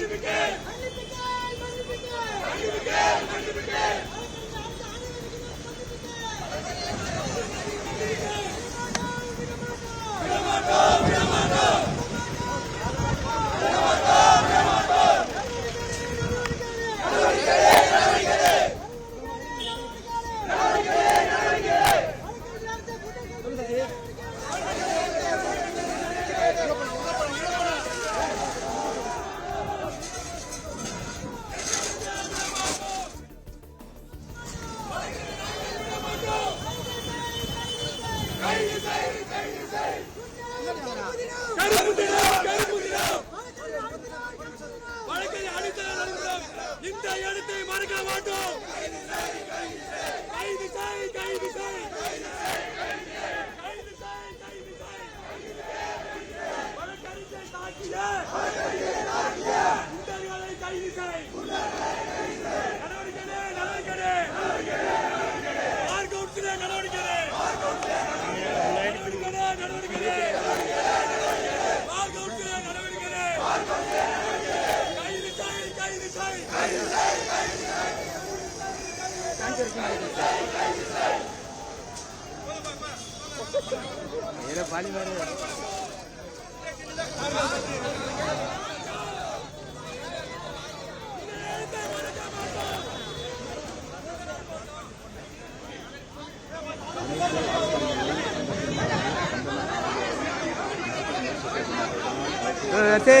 வழக்கை இந்த இடத்தை மறக்க மாட்டோம் கைது செய் கைது செய். पाणी ते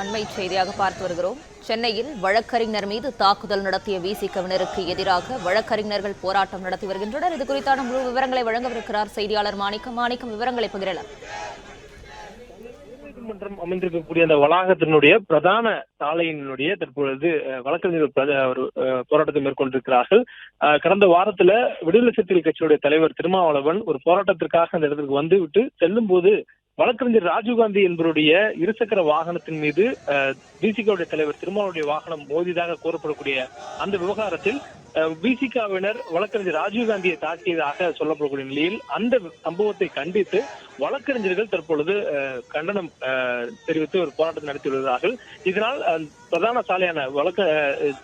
அண்மை செய்தியாக பார்த்து வருகிறோம். சென்னையில் வழக்கறிஞர் மீது தாக்குதல் நடத்திய விசிகவினருக்கு எதிராக வழக்கறிஞர்கள் போராட்டம் நடத்தி வருகின்றனர். இது குறித்தான முழு விவரங்களை வழங்கவிருக்கிறார் செய்தியாளர் மாணிக்கம். மாணிக்கம் விவரங்களை பகிரலாம். நீதிமன்றம் அமைந்திருக்கக்கூடிய அந்த வளாகத்தினுடைய பிரதான சாலையினுடைய தற்பொழுது அஹ், வழக்கறிஞர்கள் ஒரு போராட்டத்தை மேற்கொண்டிருக்கிறார்கள். கடந்த வாரத்துல விடுதலை சிறுத்தைகள் கட்சியுடைய தலைவர் திருமாவளவன் ஒரு போராட்டத்திற்காக அந்த இடத்துக்கு வந்து விட்டு செல்லும் போது வழக்கறிஞர் ராஜீவ்காந்தி என்பவருடைய இருசக்கர வாகனத்தின் மீது பிசிகோடைய தலைவர் திருமாவளுடைய வாகனம் மோதியதாக கூறப்படக்கூடிய அந்த விவகாரத்தில் விசிகாவினர் வழக்கறிஞர் ராஜீவ்காந்தியை தாக்கியதாக சொல்லப்படக்கூடிய நிலையில் அந்த சம்பவத்தை கண்டித்து வழக்கறிஞர்கள் தற்பொழுது கண்டனம் அஹ், தெரிவித்து ஒரு போராட்டம் நடத்தி வருகிறார்கள். இதனால் பிரதான சாலையான வழக்க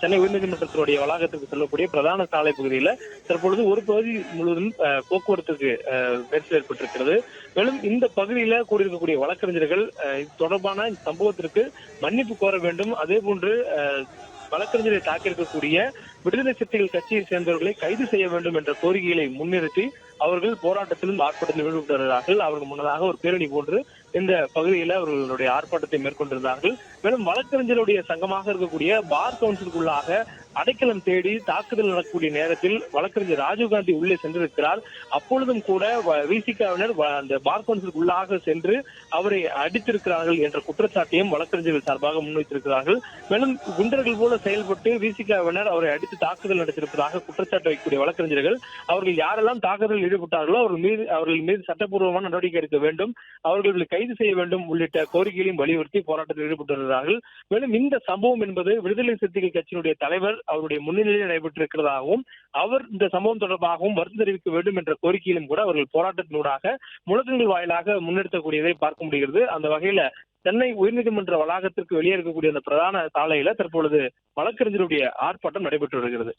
சென்னை உயர்நீதிமன்றத்தினுடைய வளாகத்திற்கு செல்லக்கூடிய பிரதான சாலை பகுதியில தற்பொழுது ஒரு பகுதி முழுவதும் அஹ், போக்குவரத்துக்கு அஹ், நெரிசல் ஏற்பட்டிருக்கிறது. மேலும் இந்த பகுதியில கூடியிருக்கக்கூடிய வழக்கறிஞர்கள் இது தொடர்பான இந்த சம்பவத்திற்கு மன்னிப்பு கோர வேண்டும். அதே போன்று அஹ், வழக்கறிஞரை தாக்கியிருக்கக்கூடிய விடுதலை சிறுத்தைகள் கட்சியை சேர்ந்தவர்களை கைது செய்ய வேண்டும் என்ற கோரிக்கைகளை முன்னிறுத்தி அவர்கள் போராட்டத்திலும் ஆர்ப்பாட்டத்தில் ஈடுபட்டு வருகிறார்கள் அவர்கள் முன்னதாக ஒரு பேரணி போன்று இந்த பகுதியில் அவர்களுடைய ஆர்ப்பாட்டத்தை மேற்கொண்டிருந்தார்கள். மேலும் வழக்கறிஞருடைய சங்கமாக இருக்கக்கூடிய பார் கவுன்சிலுக்குள்ளாக அடைக்கலம் தேடி தாக்குதல் நடக்கக்கூடிய நேரத்தில் வழக்கறிஞர் ராஜீவ்காந்தி உள்ளே சென்றிருக்கிறார். அப்பொழுதும் கூட விசிகாவினர் அந்த பார் கவுன்சிலுக்குள்ளாக சென்று அவரை அடித்திருக்கிறார்கள் என்ற குற்றச்சாட்டையும் வழக்கறிஞர்கள் சார்பாக முன்வைத்திருக்கிறார்கள். மேலும் குண்டர்கள் போல செயல்பட்டு விசிகாவினர் அவரை அடித்து தாக்குதல் நடத்தியிருப்பதாக குற்றச்சாட்டு வைக்கக்கூடிய வழக்கறிஞர்கள் அவர்கள் யாரெல்லாம் தாக்குதல் ஈடுபட்டார்களோ அவர்கள் மீது அவர்கள் மீது சட்டப்பூர்வமான நடவடிக்கை எடுக்க வேண்டும். அவர்களை கைது செய்ய வேண்டும் உள்ளிட்ட கோரிக்கைகளையும் வலியுறுத்தி போராட்டத்தில் ஈடுபட்டிருக்கிறார்கள். மேலும் இந்த சம்பவம் என்பது விடுதலை சிறுத்தைகள் கட்சியினுடைய தலைவர் அவருடைய முன்னிலையில் நடைபெற்றிருக்கிறதாகவும் அவர் இந்த சம்பவம் தொடர்பாகவும் வருத்தம் தெரிவிக்க வேண்டும் என்ற கோரிக்கையிலும் கூட அவர்கள் போராட்டத்தினூடாக முழக்கங்கள் வாயிலாக முன்னெடுத்தக்கூடியதை பார்க்க முடிகிறது. அந்த வகையில சென்னை உயர்நீதிமன்ற வளாகத்திற்கு வெளியே இருக்கக்கூடிய அந்த பிரதான சாலையில தற்பொழுது வழக்கறிஞருடைய ஆர்ப்பாட்டம் நடைபெற்று வருகிறது.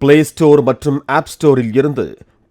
பிளே ஸ்டோர் மற்றும் ஆப் ஸ்டோரில் இருந்து